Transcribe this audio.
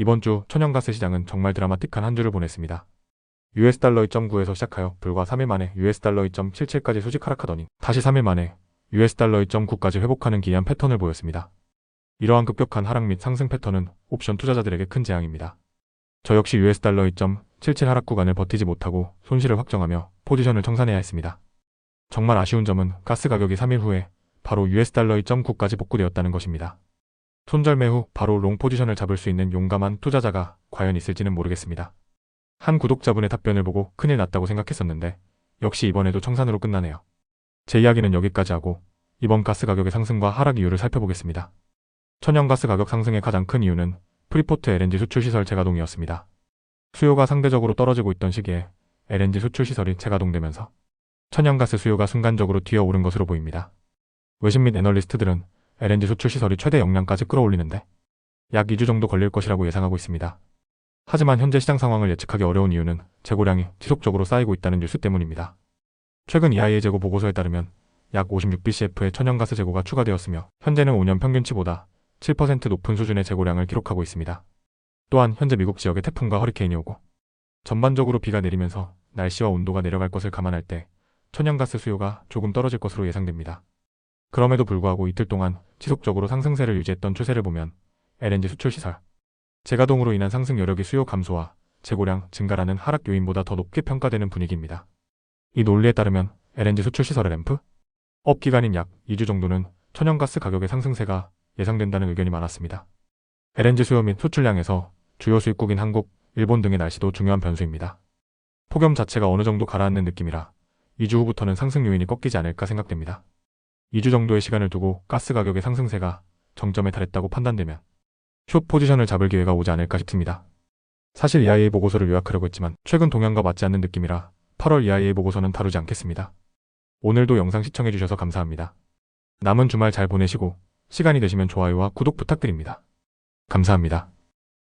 이번 주 천연가스 시장은 정말 드라마틱한 한 주를 보냈습니다. US 달러 2.9에서 시작하여 불과 3일 만에 US 달러 2.77까지 수직 하락하더니 다시 3일 만에 US 달러 2.9까지 회복하는 기이한 패턴을 보였습니다. 이러한 급격한 하락 및 상승 패턴은 옵션 투자자들에게 큰 재앙입니다. 저 역시 US 달러 2.77 하락 구간을 버티지 못하고 손실을 확정하며 포지션을 청산해야 했습니다. 정말 아쉬운 점은 가스 가격이 3일 후에 바로 US 달러 2.9까지 복구되었다는 것입니다. 손절매 후 바로 롱 포지션을 잡을 수 있는 용감한 투자자가 과연 있을지는 모르겠습니다. 한 구독자분의 답변을 보고 큰일 났다고 생각했었는데 역시 이번에도 청산으로 끝나네요. 제 이야기는 여기까지 하고 이번 가스 가격의 상승과 하락 이유를 살펴보겠습니다. 천연가스 가격 상승의 가장 큰 이유는 프리포트 LNG 수출 시설 재가동이었습니다. 수요가 상대적으로 떨어지고 있던 시기에 LNG 수출 시설이 재가동되면서 천연가스 수요가 순간적으로 뛰어오른 것으로 보입니다. 외신 및 애널리스트들은 LNG 수출 시설이 최대 용량까지 끌어올리는데 약 2주 정도 걸릴 것이라고 예상하고 있습니다. 하지만 현재 시장 상황을 예측하기 어려운 이유는 재고량이 지속적으로 쌓이고 있다는 뉴스 때문입니다. 최근 EIA 재고 보고서에 따르면 약 56bcf의 천연가스 재고가 추가되었으며 현재는 5년 평균치보다 7% 높은 수준의 재고량을 기록하고 있습니다. 또한 현재 미국 지역에 태풍과 허리케인이 오고 전반적으로 비가 내리면서 날씨와 온도가 내려갈 것을 감안할 때 천연가스 수요가 조금 떨어질 것으로 예상됩니다. 그럼에도 불구하고 이틀 동안 지속적으로 상승세를 유지했던 추세를 보면 LNG 수출 시설, 재가동으로 인한 상승 여력의 수요 감소와 재고량 증가라는 하락 요인보다 더 높게 평가되는 분위기입니다. 이 논리에 따르면 LNG 수출 시설의 램프 업 기간인 약 2주 정도는 천연가스 가격의 상승세가 예상된다는 의견이 많았습니다. LNG 수요 및 수출량에서 주요 수입국인 한국, 일본 등의 날씨도 중요한 변수입니다. 폭염 자체가 어느 정도 가라앉는 느낌이라 2주 후부터는 상승 요인이 꺾이지 않을까 생각됩니다. 2주 정도의 시간을 두고 가스 가격의 상승세가 정점에 달했다고 판단되면 숏 포지션을 잡을 기회가 오지 않을까 싶습니다. 사실 EIA 보고서를 요약하려고 했지만 최근 동향과 맞지 않는 느낌이라 8월 EIA 보고서는 다루지 않겠습니다. 오늘도 영상 시청해주셔서 감사합니다. 남은 주말 잘 보내시고 시간이 되시면 좋아요와 구독 부탁드립니다. 감사합니다.